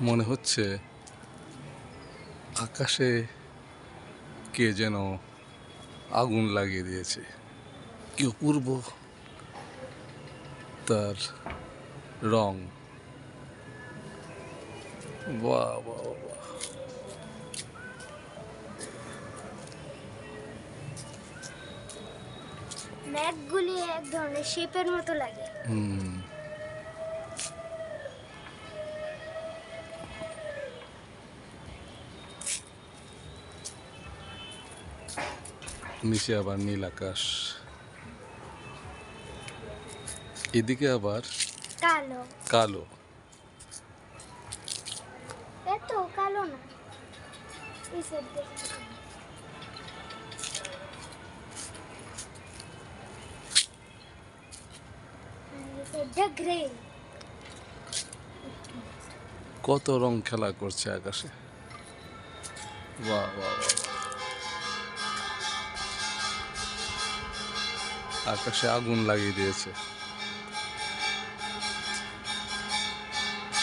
মনে হচ্ছে আকাশে কে যেন আগুন লাগিয়ে দিয়েছে। কি অপূর্ব তার রং। বাহ বাহ বাহ ম্যাগগুলি এক ধরনের শেপের মতো লাগে। হুম। নিচে আবার নীল আকাশ। এদিকে আবার কালো। কালো। এত কালো না। কত রং খেলা করছে আকাশে। বাহ বাহ বাহ। আকাশে আগুন লাগিয়ে দিয়েছে।